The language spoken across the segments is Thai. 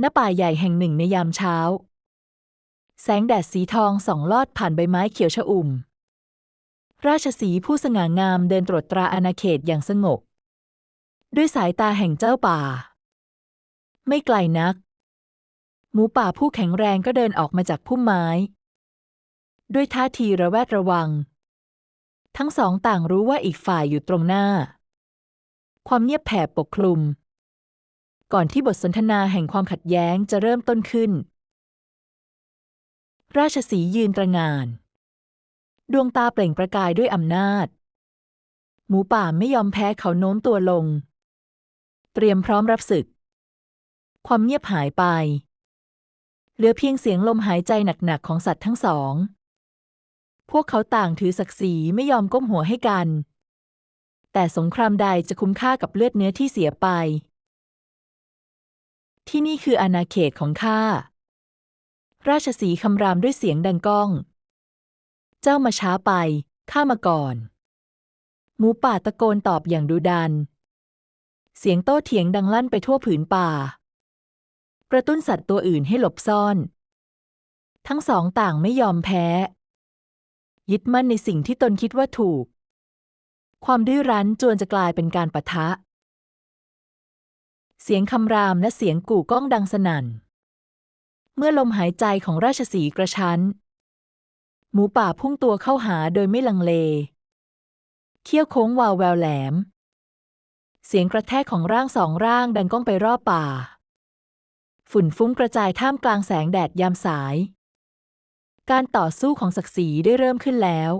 ณป่าใหญ่แห่งหนึ่งในยามเช้า แสงแดดสีทองส่องลอดผ่านใบไม้เขียวชอุ่ม ราชสีผู้สง่างามเดินตรวจตราอาณาเขตอย่างสงบ ด้วยสายตาแห่งเจ้าป่า ไม่ไกลนัก หมูป่าผู้แข็งแรงก็เดินออกมาจากพุ่มไม้ ด้วยท่าทีระแวดระวัง ทั้งสองต่างรู้ว่าอีกฝ่ายอยู่ตรงหน้า ความเงียบแผ่ปกคลุม ก่อนที่บทสนทนาแห่งความขัดแย้งจะเริ่มต้นขึ้น ราชสียืนตระงาน ดวงตาเปล่งประกายด้วยอำนาจ หมูป่าไม่ยอมแพ้เขาโน้มตัวลง เตรียมพร้อมรับศึก ความเงียบหายไปเหลือเพียงเสียงลมหายใจหนักๆของสัตว์ทั้งสอง พวกเขาต่างถือศักดิ์ศรีไม่ยอมก้มหัวให้กัน แต่สงครามใดจะคุ้มค่ากับเลือดเนื้อที่เสียไป ที่นี่คืออาณาเขตของข้า ราชสีคำรามด้วยเสียงดังก้อง เจ้ามาช้าไป ข้ามาก่อน หมูป่าตะโกนตอบอย่างดุดัน เสียงโต้เถียงดังลั่นไปทั่วผืนป่า กระตุ้นสัตว์ตัวอื่นให้หลบซ่อน ทั้งสองต่างไม่ยอมแพ้ ยึดมั่นในสิ่งที่ตนคิดว่าถูก ความดื้อรั้นจวนจะกลายเป็นการปะทะ เสียงคำรามและเสียงกู่ก้องดังสนั่น เมื่อลมหายใจของราชสีกระชั้น หมูป่าพุ่งตัวเข้าหาโดยไม่ลังเล เขี้ยวโค้งวาวแววแหลม เสียงกระแทกของร่างสองร่างดังก้องไปรอบป่า ฝุ่นฟุ้งกระจายท่ามกลางแสงแดดยามสาย การต่อสู้ของศักดิ์ศรีได้เริ่มขึ้นแล้ว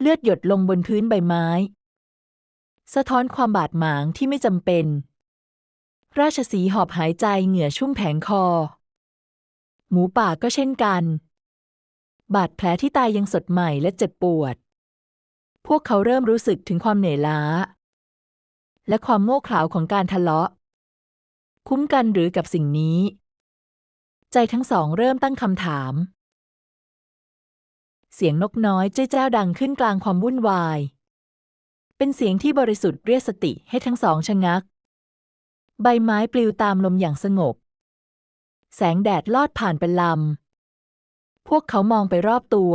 เลือดหยดลงบนพื้นใบไม้ สะท้อนความบาดหมางที่ไม่จำเป็น ราชสีหอบหายใจเหงื่อชุ่มแผงคอ หมูป่าก็เช่นกัน บาดแผลที่ตายยังสดใหม่และเจ็บปวด พวกเขาเริ่มรู้สึกถึงความเหนื่อยล้า และความโง่เขลาของการทะเลาะ คุ้มกันหรือกับสิ่งนี้ ใจทั้งสองเริ่มตั้งคำถาม เสียงนกน้อยเจ้าดังขึ้นกลางความวุ่นวาย เป็นเสียงที่บริสุทธิ์เรียกสติให้ทั้งสองชะงัก ใบไม้ปลิวตามลมอย่างสงบ แสงแดดลอดผ่านเป็นลำ พวกเขามองไปรอบตัว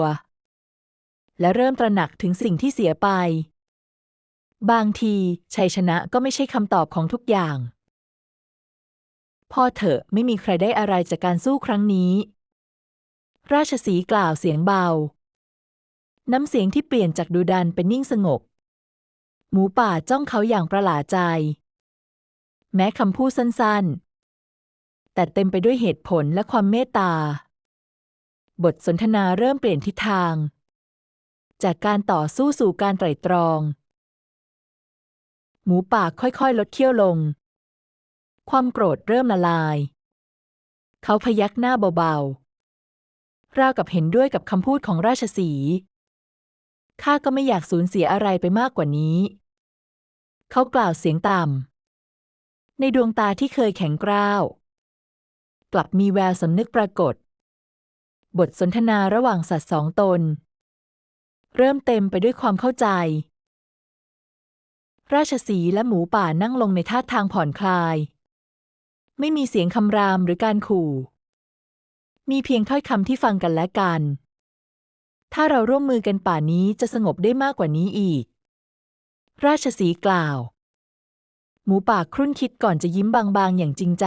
และเริ่มตระหนักถึงสิ่งที่เสียไป บางทีชัยชนะก็ไม่ใช่คำตอบของทุกอย่างพ่อเถอะไม่มีใครได้อะไรจากการสู้ครั้งนี้ ราชสีกล่าวเสียงเบา น้ำเสียงที่เปลี่ยนจากดุดันเป็นนิ่งสงบ หมูป่าจ้องเขาอย่างประหลาดใจ แม้คำพูดสั้นๆ แต่เต็มไปด้วยเหตุผลและความเมตตา บทสนทนาเริ่มเปลี่ยนทิศทาง จากการต่อสู้สู่การไตร่ตรอง หมูป่าค่อยๆ ลดเขี้ยวลง ความโกรธเริ่มละลาย เขาพยักหน้าเบาๆ ราวกับเห็นด้วยกับคำพูดของราชสีข้าก็ไม่อยากสูญเสียอะไรไปมากกว่านี้ เขากล่าวเสียงต่ำ ในดวงตาที่เคยแข็งกร้าว กลับมีแววสำนึกปรากฏ บทสนทนาระหว่างสัตว์สองตน เริ่มเต็มไปด้วยความเข้าใจ ราชสีและหมูป่านั่งลงในท่าทางผ่อนคลาย ไม่มีเสียงคำรามหรือการขู่ มีเพียงถ้อยคำที่ฟังกันและกัน ถ้าเราร่วมมือกันป่านี้จะสงบได้มากกว่านี้อีก ราชสีกล่าว หมูป่าครุ่นคิดก่อนจะยิ้มบางๆ อย่างจริงใจ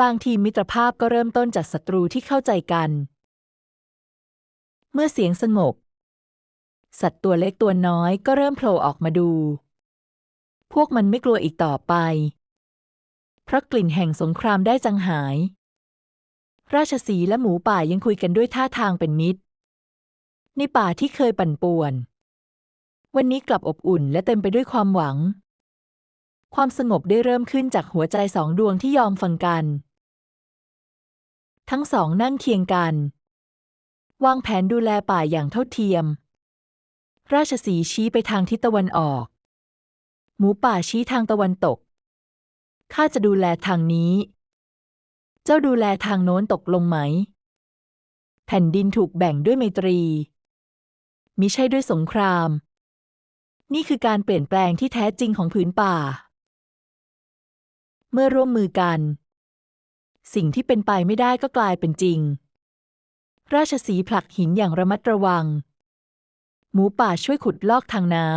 บางทีมิตรภาพก็เริ่มต้นจากศัตรูที่เข้าใจกัน เมื่อเสียงสงบ สัตว์ตัวเล็กตัวน้อยก็เริ่มโผล่ออกมาดู พวกมันไม่กลัวอีกต่อไป เพราะกลิ่นแห่งสงครามได้จางหาย ราชสีและหมูป่ายังคุยกันด้วยท่าทางเป็นมิตร ในป่าที่เคยปั่นป่วน วันนี้กลับอบอุ่นและเต็มไปด้วยความหวัง ความสงบได้เริ่มขึ้นจากหัวใจสองดวงที่ยอมฟังกัน ทั้งสองนั่งเคียงกัน วางแผนดูแลป่าอย่างเท่าเทียม ราชสีชี้ไปทางทิศตะวันออก หมูป่าชี้ทางตะวันตก ข้าจะดูแลทางนี้ เจ้าดูแลทางโน้นตกลงไหม แผ่นดินถูกแบ่งด้วยไมตรีมิใช่ด้วยสงคราม นี่คือการเปลี่ยนแปลงที่แท้จริงของผืนป่า เมื่อร่วมมือกัน สิ่งที่เป็นไปไม่ได้ก็กลายเป็นจริง ราชสีผลักหินอย่างระมัดระวัง หมูป่าช่วยขุดลอกทางน้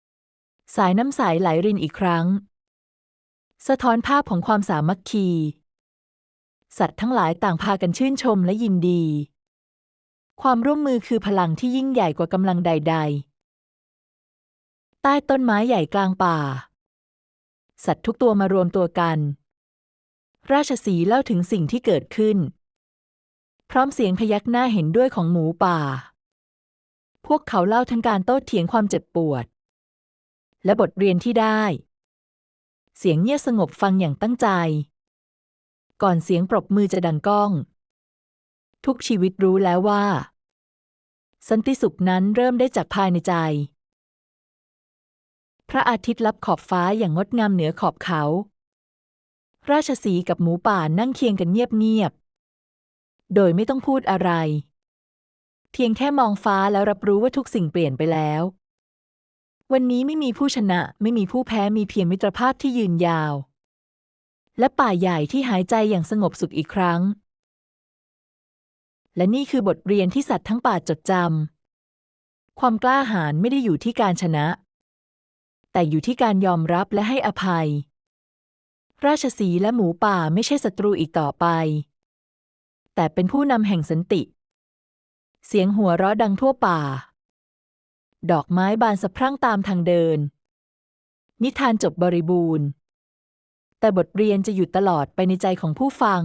ำ สายน้ำใสไหลรินอีกครั้ง สะท้อนภาพของความสามัคคี สัตว์ทั้งหลายต่างพากันชื่นชมและยินดี ความร่วมมือคือพลังที่ยิ่งใหญ่กว่ากำลังใด ๆ ใต้ต้นไม้ใหญ่กลางป่า สัตว์ทุกตัวมารวมตัวกัน ราชสีห์เล่าถึงสิ่งที่เกิดขึ้น พร้อมเสียงพยักหน้าเห็นด้วยของหมูป่า พวกเขาเล่าทั้งการโต้เถียงความเจ็บปวด และบทเรียนที่ได้ เสียงเงียบสงบฟังอย่างตั้งใจ ก่อนเสียงปรบมือจะดังก้อง ทุกชีวิตรู้แล้วว่า สันติสุขนั้นเริ่มได้จากภายในใจ พระอาทิตย์ลับขอบฟ้าอย่างงดงามเหนือขอบเขา ราชสีกับหมูป่านั่งเคียงกันเงียบๆ โดยไม่ต้องพูดอะไร เพียงแค่มองฟ้าแล้วรับรู้ว่าทุกสิ่งเปลี่ยนไปแล้ว วันนี้ไม่มีผู้ชนะ ไม่มีผู้แพ้มีเพียงมิตรภาพที่ยืนยาว และป่าใหญ่ที่หายใจอย่างสงบสุขอีกครั้ง และนี่คือบทเรียนที่สัตว์ทั้งป่าจดจำความกล้าหาญไม่ได้อยู่ที่การชนะ แต่อยู่ที่การยอมรับและให้อภัย ราชสีและหมูป่าไม่ใช่ศัตรูอีกต่อไป แต่เป็นผู้นำแห่งสันติ เสียงหัวเราะดังทั่วป่า ดอกไม้บานสะพรั่งตามทางเดิน นิทานจบบริบูรณ์ แต่บทเรียนจะอยู่ตลอดไปในใจของผู้ฟัง